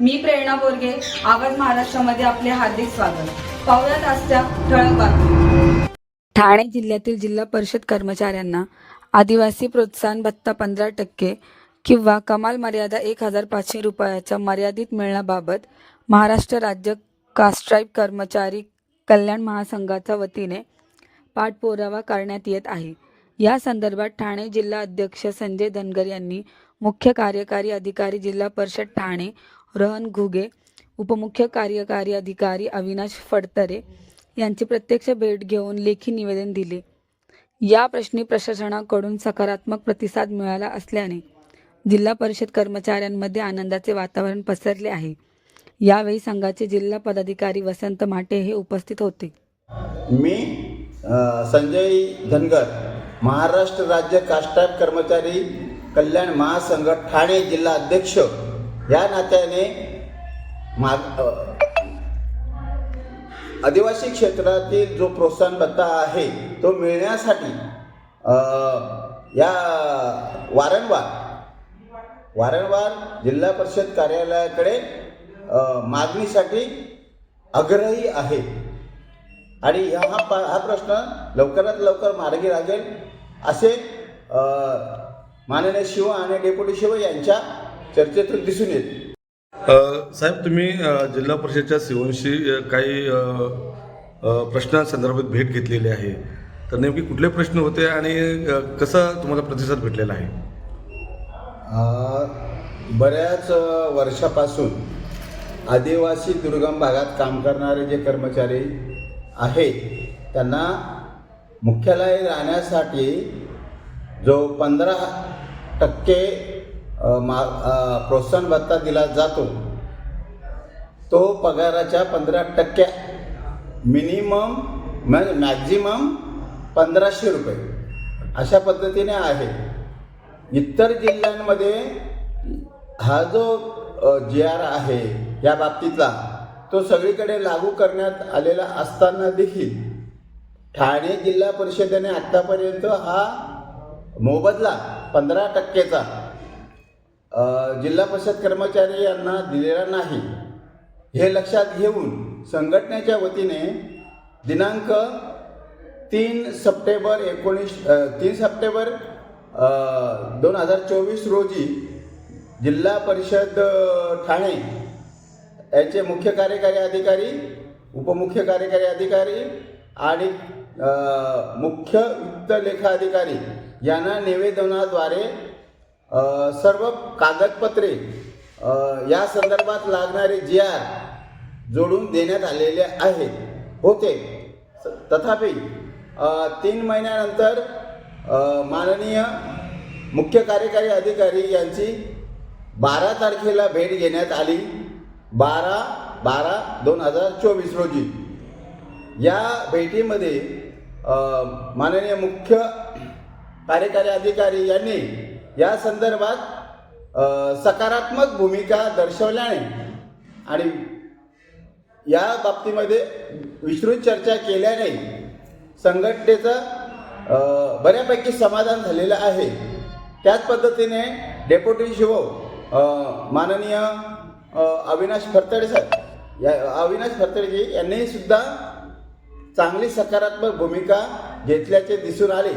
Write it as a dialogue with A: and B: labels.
A: मी प्रेरणा बोरगे आवाज महाराष्ट्रामध्ये आपले हार्दिक स्वागत. पाहुयात आजच्या ठळक बातमी ठाणे जिल्ह्यातील जिल्हा परिषद कर्मचाऱ्यांना आदिवासी प्रोत्साहन भत्ता पंधरा टक्के किंवा कमाल मर्यादा एक हजार पाचशे रुपयाच्या मर्यादित मिळण्याबाबत महाराष्ट्र राज्य कास्ट्राईब कर्मचारी कल्याण महासंघाच्या वतीने पाठपुरावा करण्यात येत आहे. या संदर्भात ठाणे जिल्हा अध्यक्ष संजय धनगर यांनी मुख्य कार्यकारी अधिकारी जिल्हा परिषद ठाणे रोहन घुगे उपमुख्य कार्यकारी अधिकारी अविनाश फडतरे यांची प्रत्यक्ष भेट घेऊन लेखी निवेदन दिले. या प्रश्नी प्रशासनाकडून सकारात्मक प्रतिसाद मिळाला असल्याने जिल्हा परिषद कर्मचाऱ्यांमध्ये आनंदाचे वातावरण पसरले आहे. यावेळी संघाचे जिल्हा पदाधिकारी वसंत माटे हे उपस्थित होते.
B: मी संजय धनगर महाराष्ट्र राज्य काष्टाप कर्मचारी कल्याण महासंघ ठाणे जिल्हा अध्यक्ष या नात्याने माग आदिवासी क्षेत्रातील जो प्रोत्साहन भत्ता आहे तो मिळण्यासाठी या वारंवार वारंवार जिल्हा परिषद कार्यालयाकडे मागणीसाठी आग्रही आहे. आणि ह्या हा पा हा प्रश्न लवकरात लवकर मार्गी लागेल असे माननीय शिव आणि डेप्युटी शिव यांच्या चर्चेतून दिसून येते
C: साहेब तुम्ही जिल्हा परिषदच्या सीओनशी अ, काही प्रश्नांसंदर्भात भेट घेतलेली आहे. तर नेमके कुठले प्रश्न होते आणि कसा तुम्हाला प्रतिसाद भेटलेला आहे?
B: बऱ्याच वर्षापासून आदिवासी दुर्गम भागात काम करणारे जे कर्मचारी आहेत त्यांना मुख्यालय राहण्यासाठी जो पंधरा टक्के मा प्रोत्साहन भत्ता दिला जातो. तो पगाराच्या पंधरा टक्के मिनिमम म्हणजे मॅक्झिमम पंधराशे रुपये. अशा पद्धतीने आहे. इतर जिल्ह्यांमध्ये हा जो जी आर आहे या बाबतीतला तो सगळीकडे लागू करण्यात आलेला असताना देखील ठाणे जिल्हा परिषदेने आत्तापर्यंत हा मोबदला पंधरा टक्केचा जिल्हा परिषद कर्मचारी यांना दिलेला नाही. हे लक्षात घेऊन संघटनेच्या वतीने दिनांक तीन सप्टेंबर एकोणीस तीन सप्टेंबर दोन हजार चोवीस रोजी जिल्हा परिषद ठाणे याचे मुख्य कार्यकारी अधिकारी उपमुख्य कार्यकारी अधिकारी आणि मुख्य वित्त लेखा अधिकारी यांना निवेदनाद्वारे सर्व कागदपत्रे या संदर्भात लागणारे जी आर जोडून देण्यात आलेले आहेत होते. तथापि तीन महिन्यानंतर माननीय मुख्य कार्यकारी अधिकारी यांची बारा तारखेला भेट घेण्यात आली बारा बारा दोन हजार चोवीस रोजी. या भेटीमध्ये माननीय मुख्य कार्यकारी अधिकारी यांनी या संदर्भात सकारात्मक भूमिका दर्शवल्याने आणि या बाबतीमध्ये विस्तृत चर्चा केल्याने संघटनेचं बऱ्यापैकी समाधान झालेलं आहे. त्याच पद्धतीने डेप्युटी शिवो माननीय अविनाश फरतडे साहेब या अविनाश फरतडेजी यांनीसुद्धा चांगली सकारात्मक भूमिका घेतल्याचे दिसून आले.